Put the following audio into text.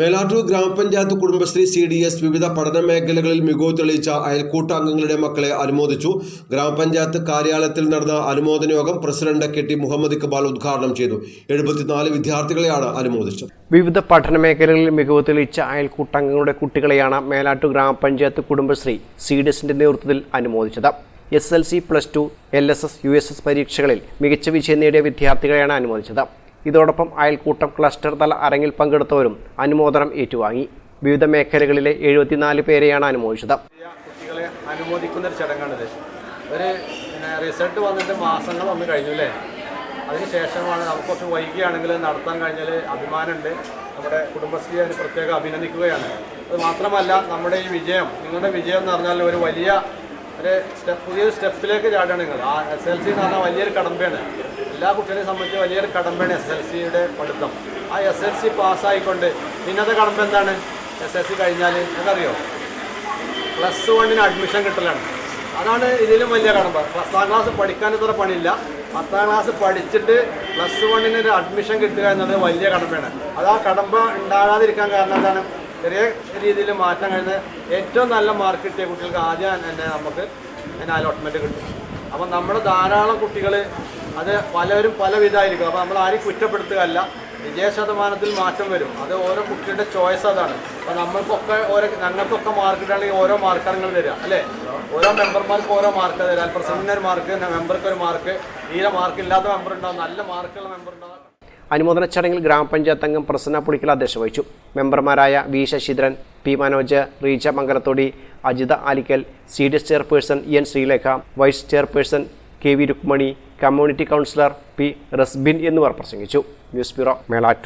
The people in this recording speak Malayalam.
Melattur ഗ്രാമപഞ്ചായത്ത് കുടുംബശ്രീ സി ഡി എസ് വിവിധ പഠന മേഖലകളിൽ മികവ് തെളിയിച്ച അയൽക്കൂട്ടാംഗങ്ങളുടെ മക്കളെ അനുമോദിച്ചു. ഗ്രാമപഞ്ചായത്ത് കാര്യാലയത്തിൽ നടന്ന അനുമോദന യോഗം president K T Muhammad Iqbal ഉദ്ഘാടനം ചെയ്തു. എഴുപത്തിനാല് വിദ്യാർത്ഥികളെയാണ് അനുമോദിച്ചത്. വിവിധ പഠന മേഖലകളിൽ മികവ് തെളിയിച്ച അയൽക്കൂട്ടംഗങ്ങളുടെ കുട്ടികളെയാണ് മേലാറ്റൂർ ഗ്രാമപഞ്ചായത്ത് കുടുംബശ്രീ സി ഡി എസിന്റെ നേതൃത്വത്തിൽ അനുമോദിച്ചത്. S L C plus two L S S U S S പരീക്ഷകളിൽ മികച്ച വിജയം നേടിയ വിദ്യാർത്ഥികളെയാണ് അനുമോദിച്ചത്. ഇതോടൊപ്പം അയൽക്കൂട്ടം ക്ലസ്റ്റർ തല അരങ്ങിൽ പങ്കെടുത്തവരും അനുമോദനം ഏറ്റുവാങ്ങി. വിവിധ മേഖലകളിലെ എഴുപത്തിനാല് പേരെയാണ് അനുമോദിച്ചത്. കുട്ടികളെ അനുമോദിക്കുന്ന ഒരു ചടങ്ങാണിത്. ഒരു റിസൾട്ട് വന്നിട്ട് മാസങ്ങൾ വന്നു കഴിഞ്ഞു അല്ലേ അതിനുശേഷമാണ് നമുക്ക് കുറച്ച് വൈകിയാണെങ്കിൽ നടത്താൻ കഴിഞ്ഞാൽ അഭിമാനമുണ്ട്. നമ്മുടെ കുടുംബശ്രീ അതിന് പ്രത്യേകം അഭിനന്ദിക്കുകയാണ്. അത് മാത്രമല്ല നമ്മുടെ ഈ വിജയം നിങ്ങളുടെ വിജയം എന്ന് പറഞ്ഞാൽ ഒരു വലിയ ഒരു സ്റ്റെപ്പ് പുതിയൊരു സ്റ്റെപ്പിലേക്ക് ചാടുകയാണ് നിങ്ങൾ. ആ എസ് എൽ സി എന്ന് പറഞ്ഞാൽ വലിയൊരു കടമ്പയാണ്. എല്ലാ കുട്ടികളെയും സംബന്ധിച്ച് വലിയൊരു കടമ്പയാണ് എസ് എൽ സിയുടെ പഠിത്തം. ആ എസ് എൽ സി പാസ്സായിക്കൊണ്ട് പിന്നത്തെ കടമ്പ എന്താണ്? എസ് എൽ സി കഴിഞ്ഞാൽ നിങ്ങൾക്കറിയോ? പ്ലസ് വണ്ണിന് അഡ്മിഷൻ കിട്ടലാണ്. അതാണ് ഇതിലും വലിയ കടമ്പ. പത്താം ക്ലാസ് പഠിക്കാൻ ഇത്ര പണിയില്ല. പത്താം ക്ലാസ് പഠിച്ചിട്ട് പ്ലസ് വണ്ണിന് ഒരു അഡ്മിഷൻ കിട്ടുക എന്നത് വലിയ കടമ്പയാണ്. അത് ആ കടമ്പ ഉണ്ടാകാതിരിക്കാൻ കാരണം എന്താണ്? ചെറിയ രീതിയിൽ മാറ്റം കഴിഞ്ഞ് ഏറ്റവും നല്ല മാർക്ക് കിട്ടിയ കുട്ടികൾക്ക് ആദ്യം തന്നെ നമുക്ക് അതിന് അലോട്ട്മെന്റ് കിട്ടും. അപ്പം നമ്മുടെ ധാരാളം കുട്ടികൾ അത് പലരും പല വിധമായിരിക്കും അപ്പോൾ നമ്മൾ ആരും കുറ്റപ്പെടുത്തുകയല്ല. വിജയ ശതമാനത്തിൽ മാറ്റം വരും. അത് ഓരോ കുട്ടിയുടെ ചോയ്സ് അതാണ്. അപ്പം നമ്മൾക്കൊക്കെ ഓരോ ഞങ്ങൾക്കൊക്കെ മാർക്ക് കിട്ടുകയാണെങ്കിൽ ഓരോ മാർക്കാണ് നിങ്ങൾ തരിക അല്ലേ? ഓരോ മെമ്പർമാർക്ക് ഓരോ മാർക്ക് തരാം. പ്രസിഡന്റിന് ഒരു മാർക്ക് മെമ്പർക്ക് ഒരു മാർക്ക് തീരെ മാർക്ക് ഇല്ലാത്ത മെമ്പർ ഉണ്ടാവും നല്ല മാർക്കുള്ള മെമ്പർ ഉണ്ടാവും അനുമോദന ചടങ്ങിൽ ഗ്രാമപഞ്ചായത്ത് അംഗം പ്രസന്ന പുളിക്കൽ അധ്യക്ഷ വഹിച്ചു. മെമ്പർമാരായ V Sasidharan P Manoj Reeja Mangalathodi Ajitha Alikkal C D S chairperson N Sreelekha vice chairperson K V Rukmani community councillor P Rasbin എന്നിവർ പ്രസംഗിച്ചു. News bureau മേളാറ്റു